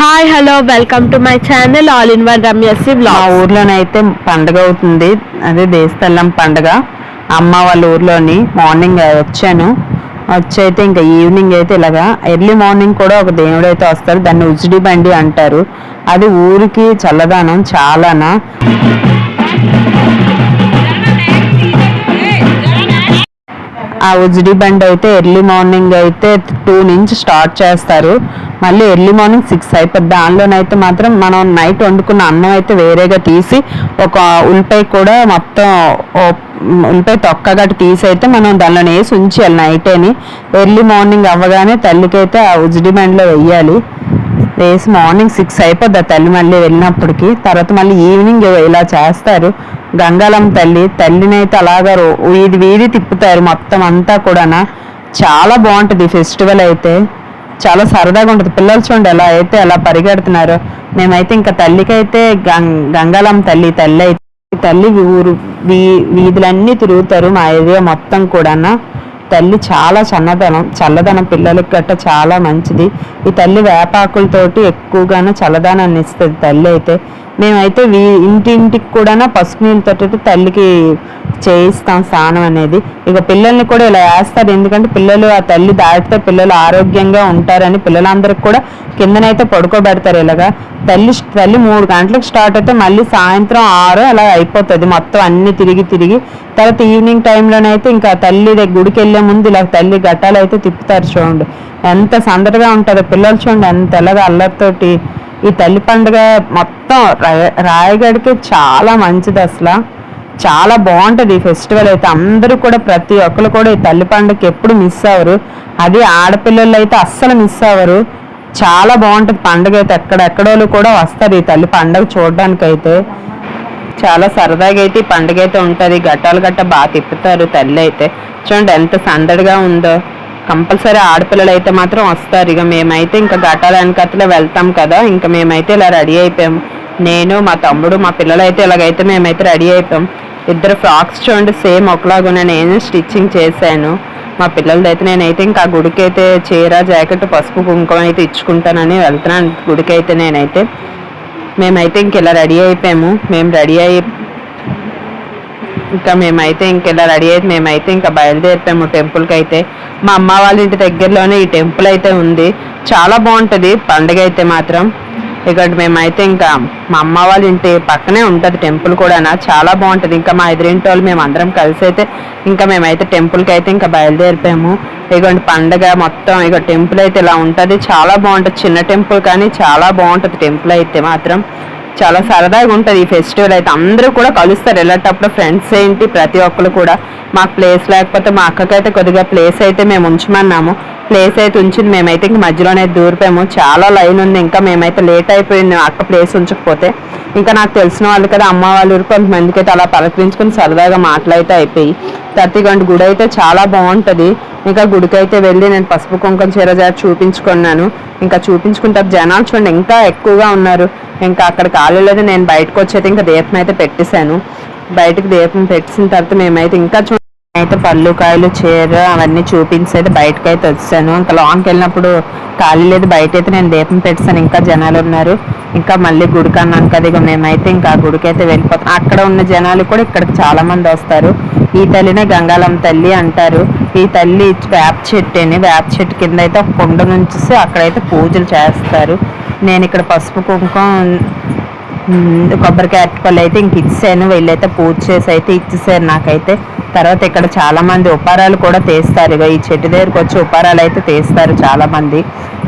Hi hello welcome to my channel all in one రమ్యసి మా blog ఊర్లోనైతే పండగ అవుతుంది. అదే దేశతల్లం పండగ. అమ్మ వాళ్ళ ఊర్లోని మార్నింగ్ వచ్చాను. వచ్చి అయితే ఇంకా ఈవినింగ్ అయితే ఇలాగా ఎర్లీ మార్నింగ్ కూడా ఒక దేవుడు అయితే వస్తారు దాన్ని ఉజిడి బండి అంటారు. అది ఊరికి చల్లదనం చాలానా. ఆ ఉజిడి బండి అయితే ఎర్లీ మార్నింగ్ అయితే టూ నుంచి స్టార్ట్ చేస్తారు. మళ్ళీ ఎర్లీ మార్నింగ్ సిక్స్ అయిపోద్ది. దానిలోనైతే మాత్రం మనం నైట్ వండుకున్న అన్నం అయితే వేరేగా తీసి ఒక ఉల్లిపాయ కూడా మొత్తం ఉల్లిపాయ తొక్కగట్టు తీసి అయితే మనం దానిలో వేసి ఉంచేయాలి అని ఎర్లీ మార్నింగ్ అవ్వగానే తల్లికైతే ఆ ఉజిడి బండిలో వెయ్యాలి వేసి మార్నింగ్ సిక్స్ అయిపోద్ది తల్లి మళ్ళీ వెళ్ళినప్పటికి. తర్వాత మళ్ళీ ఈవినింగ్ ఇలా చేస్తారు. గంగాలం తల్లి తల్లినైతే అలాగా రో- వీధి వీధి తిప్పుతారు మొత్తం అంతా కూడా చాలా బాగుంటుంది ఫెస్టివల్ అయితే. చాలా సరదాగా ఉంటుంది. పిల్లలు చూడండి ఎలా అయితే ఎలా పరిగెడుతున్నారు. మేమైతే ఇంకా తల్లికి అయితే గం- గంగాలం తల్లి తల్లి అయితే తల్లి ఊరు వీ వీధులన్నీ తిరుగుతారు మా ఏరియా మొత్తం కూడా తల్లి చాలా చల్లదనం చల్లదనం పిల్లలకి గట్ట చాలా మంచిది. ఈ తల్లి వేపాకులతోటి ఎక్కువగానే చల్లదనాన్ని ఇస్తుంది తల్లి అయితే. మేమైతే వీ ఇంటింటికి కూడా పసుపు నీళ్ళతో అయితే తల్లికి చేయిస్తాం స్నానం అనేది. ఇక పిల్లల్ని కూడా ఇలా వేస్తారు. ఎందుకంటే పిల్లలు ఆ తల్లి దాటితే పిల్లలు ఆరోగ్యంగా ఉంటారని పిల్లలందరికి కూడా కిందనైతే పడుకోబెడతారు ఇలాగా. తల్లి తల్లి మూడు గంటలకు స్టార్ట్ అయితే మళ్ళీ సాయంత్రం ఆరు అలా అయిపోతుంది మొత్తం అన్ని తిరిగి తిరిగి. తర్వాత ఈవినింగ్ టైంలోనైతే ఇంకా తల్లి గుడికి వెళ్ళే ముందు ఇలా తల్లి గట్టాలు అయితే తిప్పుతారు చూడండి. ఎంత సందడిగా ఉంటుందో పిల్లలు చూడండి. ఎంత ఎలాగ అల్లరితోటి ఈ తల్లి పండుగ మొత్తం రాయ- రాయగడికి చాలా మంచిది అసలు. చాలా బాగుంటుంది ఈ ఫెస్టివల్ అయితే. అందరూ కూడా ప్రతి ఒక్కరు కూడా ఈ తల్లి పండుగకి ఎప్పుడు మిస్ అవ్వరు. అది ఆడపిల్లలు అయితే అస్సలు మిస్ అవ్వరు. చాలా బాగుంటుంది పండుగ అయితే. ఎక్కడెక్కడోళ్ళు కూడా వస్తారు ఈ తల్లి పండుగ చూడడానికి అయితే చాలా సరదాగా అయితే ఈ పండుగ అయితే ఉంటుంది. గట్టాలు గట్ట బాగా తిప్పుతారు తల్లి అయితే. చూడండి ఎంత సందడిగా ఉందో. కంపల్సరీ ఆడపిల్లలు అయితే మాత్రం వస్తారు. ఇక మేమైతే ఇంకా గట్టాల వెనకతలో వెళ్తాం కదా. ఇంకా మేమైతే ఇలా రెడీ అయిపోయాము నేను మా తమ్ముడు మా పిల్లలు అయితే ఇలాగైతే మేమైతే రెడీ అయిపోయాం. ఇద్దరు ఫ్రాక్స్ చూడండి సేమ్ ఒకలాగా నేను స్టిచ్చింగ్ చేశాను. మా పిల్లలదైతే నేనైతే ఇంకా గుడికైతే గుడికి అయితే చీర జాకెట్ పసుపు కుంకుమ అయితే ఇచ్చుకుంటానని వెళ్తున్నాను గుడికి అయితే నేనైతే. మేమైతే ఇంక ఇలా రెడీ అయిపోయాము. మేము రెడీ అయ్యి ఇంకా మేమైతే ఇంక ఇలా రెడీ అయితే మేమైతే ఇంకా బయలుదేరిపోయాము టెంపుల్కి అయితే మా అమ్మ వాళ్ళ ఇంటి దగ్గరలోనే ఈ టెంపుల్ అయితే ఉంది. చాలా బాగుంటుంది పండుగ అయితే మాత్రం. ఇక్కడ మేమైతే ఇంకా మా అమ్మ వాళ్ళ ఇంటి పక్కనే ఉంటుంది టెంపుల్ కూడా చాలా బాగుంటుంది. ఇంకా మా ఎదురింటి వాళ్ళు మేము అందరం కలిసి అయితే ఇంకా మేమైతే టెంపుల్కి అయితే ఇంకా బయలుదేరిపోయాము. ఇగోండి పండగ మొత్తం ఇక టెంపుల్ అయితే ఇలా ఉంటుంది. చాలా బాగుంటుంది. చిన్న టెంపుల్ కానీ చాలా బాగుంటుంది టెంపుల్ అయితే మాత్రం. చాలా సరదాగా ఉంటుంది ఈ ఫెస్టివల్ అయితే. అందరూ కూడా కలుస్తారు. వెళ్ళేటప్పుడు ఫ్రెండ్స్ ఏంటి? ప్రతి ఒక్కరు కూడా. మాకు ప్లేస్ లేకపోతే మా అక్కకైతే కొద్దిగా ప్లేస్ అయితే మేము ఉంచమన్నాము. ప్లేస్ అయితే ఉంచింది. మేమైతే ఇంక మధ్యలోనే దూరిపోయాము. చాలా లైన్ ఉంది. ఇంకా మేమైతే లేట్ అయిపోయింది. అక్క ప్లేస్ ఉంచకపోతే. ఇంకా నాకు తెలిసిన వాళ్ళు కదా అమ్మ వాళ్ళ ఊరు కొంతమందికి అయితే అలా పలకరించుకొని సరదాగా మాటలైతే అయిపోయి తత్తిగంట గుడి అయితే చాలా బాగుంటుంది. ఇంకా గుడికైతే వెళ్ళి నేను పసుపు కుంకుమ చీర జారి చూపించుకున్నాను. ఇంకా చూపించుకుంటే జనాలు చూడండి ఇంకా ఎక్కువగా ఉన్నారు. ఇంకా అక్కడ కాలేలేదు నేను బయటకు వచ్చేది ఇంకా దీపం అయితే పెట్టేశాను. బయటకు దీపం పెట్టిన తర్వాత మేమైతే ఇంకా చూ అయితే పళ్ళు కాయలు చీర అవన్నీ చూపించి అయితే బయటకు అయితే వచ్చాను. ఇంకా లాంగ్కి వెళ్ళినప్పుడు ఖాళీ లేదు బయట అయితే నేను దీపం పెట్టాను ఇంకా జనాలు ఉన్నారు. ఇంకా మళ్ళీ గుడికి అన్నాను కదా ఇక మేమైతే ఇంకా గుడికి అయితే వెళ్ళిపోతాం. అక్కడ ఉన్న జనాలు కూడా ఇక్కడికి చాలామంది వస్తారు. ఈ తల్లినే గంగాలమ్మ తల్లి అంటారు. ఈ తల్లి వేప చెట్టుని వేప చెట్టు కింద అయితే ఒక కుండ నుంచి అక్కడైతే పూజలు చేస్తారు. నేను ఇక్కడ పసుపు కుంకుమ కొబ్బరికాయ అరటిపళ్ళు అయితే ఇంక ఇచ్చాను. వీళ్ళైతే పూజ చేసి అయితే ఇచ్చేసారు నాకైతే. తర్వాత ఇక్కడ చాలామంది ఉపారాలు కూడా తీస్తారు. ఇక ఈ చెట్టు దగ్గరికి వచ్చి ఉపారాలు అయితే తీస్తారు చాలామంది.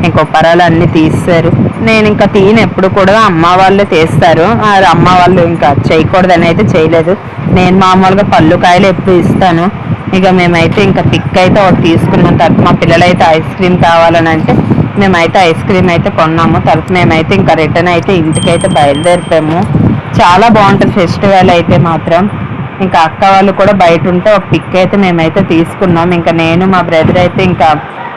ఇంక ఉపారాలు అన్నీ తీస్తారు. నేను ఇంకా తీయను ఎప్పుడు కూడా అమ్మ వాళ్ళే తీస్తారు ఆ అమ్మ వాళ్ళు ఇంకా చేయకూడదని అయితే చేయలేదు. నేను మామూలుగా పళ్ళు కాయలు ఎప్పుడు ఇస్తాను. ఇక మేమైతే ఇంకా పిక్ అయితే ఒకటి తీసుకున్నాం తర్వాత మా పిల్లలైతే ఐస్ క్రీమ్ కావాలని అంటే మేమైతే ఐస్ క్రీమ్ అయితే కొన్నాము. తర్వాత మేమైతే ఇంకా రిటర్న్ అయితే ఇంటికైతే బయలుదేరిపోయాము. చాలా బాగుంటుంది ఫెస్టివల్ అయితే మాత్రం. ఇంకా అక్క వాళ్ళు కూడా బయట ఉంటే ఒక పిక్ అయితే మేమైతే తీసుకున్నాం. ఇంకా నేను మా బ్రదర్ అయితే ఇంకా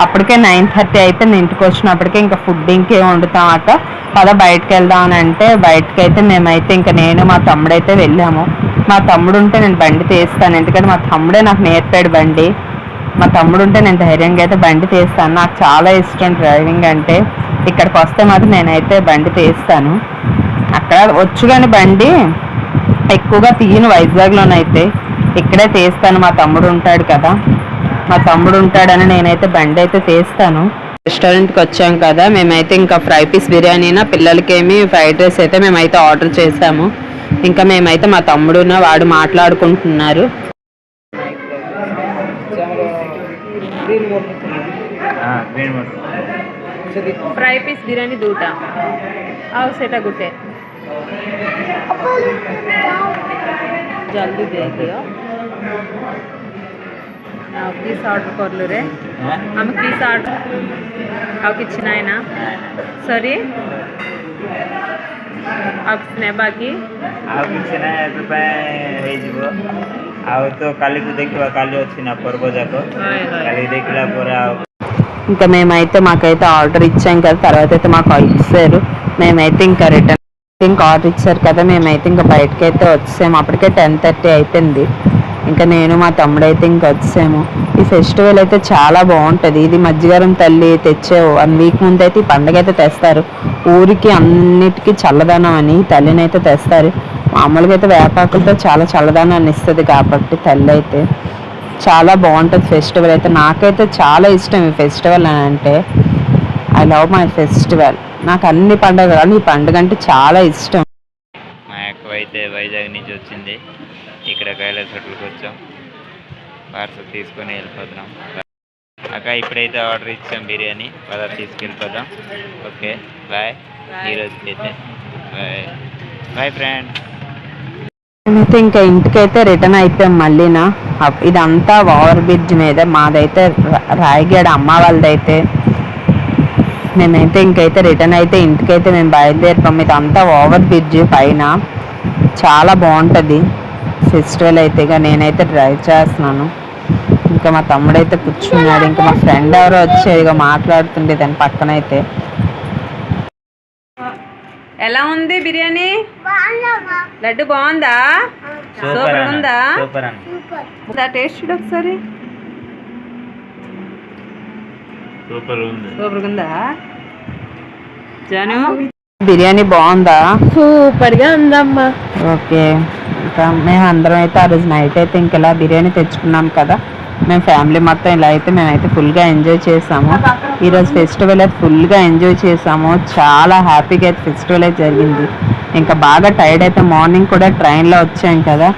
అప్పటికే నైన్ థర్టీ అయితే నేను ఇంటికి వచ్చినప్పటికే ఇంకా ఫుడ్ ఇంకే వండుతాం అట పద బయటకు వెళ్దాం అని అంటే బయటకు అయితే మేమైతే ఇంకా నేను మా తమ్ముడైతే వెళ్ళాము. మా తమ్ముడు ఉంటే నేను బండి తీస్తాను. ఎందుకంటే మా తమ్ముడే నాకు నేర్పాడు బండి. మా తమ్ముడు ఉంటే నేను ధైర్యంగా అయితే బండి తీస్తాను. నాకు చాలా ఇష్టం డ్రైవింగ్ అంటే. ఇక్కడికి వస్తే మాత్రం నేనైతే బండి తీస్తాను. అక్కడ వచ్చు కానీ బండి ఎక్కువగా తీయను వైజాగ్లోనైతే. ఇక్కడే తీస్తాను. మా తమ్ముడు ఉంటాడు కదా. మా తమ్ముడు ఉంటాడని నేనైతే బండి అయితే తీస్తాను రెస్టారెంట్కి వచ్చాం కదా మేమైతే ఇంకా ఫ్రై పీస్ బిర్యానీనా పిల్లలకేమి ఫ్రైడ్ రైస్ అయితే మేమైతే ఆర్డర్ చేసాము. ఇంకా మేమైతే మా తమ్ముడున వాడు మాట్లాడుకుంటున్నారు. ఫ్రై పీస్ బిర్యానీ దూట గుట్టే. జల్దీ পিস অর্ডার করলো রে আমি পিস অর্ডার কাউকে চিনাই না সরি ଆଉ କିଛି ନାହିଁ ବାକି ଆଉ କିଛି ନାହିଁ ଏବେ ପାଇଁ ହେଇଯିବ ଆଉ ତ କାଲିକୁ ଦେଖିବା କାଲି ଅଛି ନା ପର୍ବ ଯାକ କାଲି ଦେଖିଲା ପରେ ଆଉ ఇంకా మేమైతే మాకైతే ఆర్డర్ ఇచ్చాం కదా తర్వాత అయితే మాకు ఇచ్చారు. మేమైతే ఇంకా రిటర్న్ ఇంకా ఆర్డర్ ఇచ్చారు కదా మేమైతే ఇంకా బయటకైతే వచ్చాము అప్పటికే టెన్ థర్టీ అయిపోయింది. ఇంకా నేను మా తమ్ముడైతే ఇంకా వచ్చాము ఈ ఫెస్టివల్ అయితే చాలా బాగుంటుంది. ఇది మధ్యగారం తల్లి తెచ్చే వన్ వీక్ ముందు అయితే ఈ పండగ అయితే తెస్తారు. ఊరికి అన్నిటికీ చల్లదనం అని తల్లిని అయితే తెస్తారు. మామూలుగా అయితే వేపాకులతో చాలా చల్లదనాన్ని ఇస్తుంది కాబట్టి తల్లి అయితే. చాలా బాగుంటుంది ఫెస్టివల్ అయితే. నాకైతే చాలా ఇష్టం ఈ ఫెస్టివల్ అని అంటే ఐ లవ్ మై ఫెస్టివల్ నాకు అన్ని పండుగలు కానీ ఈ పండుగ అంటే చాలా ఇష్టం. మా అయితే వైజాగ్ నుంచి వచ్చింది. ఇక్కడ కైలాస హోటల్కి వచ్చాం. పార్సల్ తీసుకొని వెళ్ళిపోతున్నాం. అక్క ఇప్పుడైతే ఆర్డర్ ఇచ్చాం బిర్యానీ. పద తీసుకెళ్ళిపోదాం. Okay bye. ఈరోజుకి అయితే బాయ్. Boy friend. మేమైతే ఇంకా ఇంటికైతే రిటర్న్ అయిపోయాం మళ్ళీనా. ఇదంతా ఓవర్ బ్రిడ్జ్ మీద. మాదైతే రాయగడ అమ్మ వాళ్ళదైతే. మేమైతే ఇంకైతే రిటర్న్ అయితే ఇంటికైతే మేము బయలుదేరిపోయాం. ఇదంతా ఓవర్ బ్రిడ్జ్ పైన. చాలా బాగుంటుంది. ఫెస్టివల్ అయితే ఇక నేనైతే డ్రైవ్ చేస్తున్నాను. ఇంకా మా తమ్ముడు అయితే కూర్చున్నాడు ఇంకా మా ఫ్రెండ్ ఎవరో వచ్చి ఇక మాట్లాడుతుండే దాని పక్కన అయితే ఎలా ఉంది బిర్యానీ? లడ్డు బాగుందా? సూపర్ ఉందా సూపర్ అన్న. దా టేస్ట్ చూడు ఒకసారి. సూపర్ ఉంది సూపర్ ఉందా జాను బిర్యానీ బాగుందా? సూపర్గా ఉందమ్మా. ఓకే. ఇంకా మేము అందరం అయితే ఆ రోజు నైట్ అయితే ఇంక ఇలా బిర్యానీ తెచ్చుకున్నాం కదా. మేము ఫ్యామిలీ మొత్తం ఇలా అయితే మేమైతే ఫుల్గా ఎంజాయ్ చేసాము. ఈరోజు ఫెస్టివల్ అయితే ఫుల్గా ఎంజాయ్ చేసాము. చాలా హ్యాపీగా అయితే ఫెస్టివల్ అయితే జరిగింది. ఇంకా బాగా టైర్డ్ అయితే మార్నింగ్ కూడా ట్రైన్లో వచ్చాం కదా.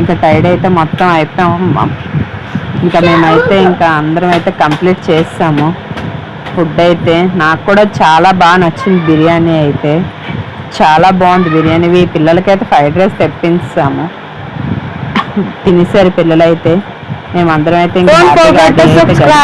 ఇంకా టైర్డ్ అయితే మొత్తం అయిపోయాము ఇంకా మేమైతే ఇంకా అందరం అయితే కంప్లీట్ చేసాము. ఫుడ్ అయితే నాకు కూడా చాలా బాగా నచ్చింది బిర్యానీ అయితే. చాలా బాగుంది బిర్యానీ. పిల్లలకైతే ఫ్రైడ్ రైస్ తెప్పించాము. తినేసారు పిల్లలైతే. మేమందరం అయితే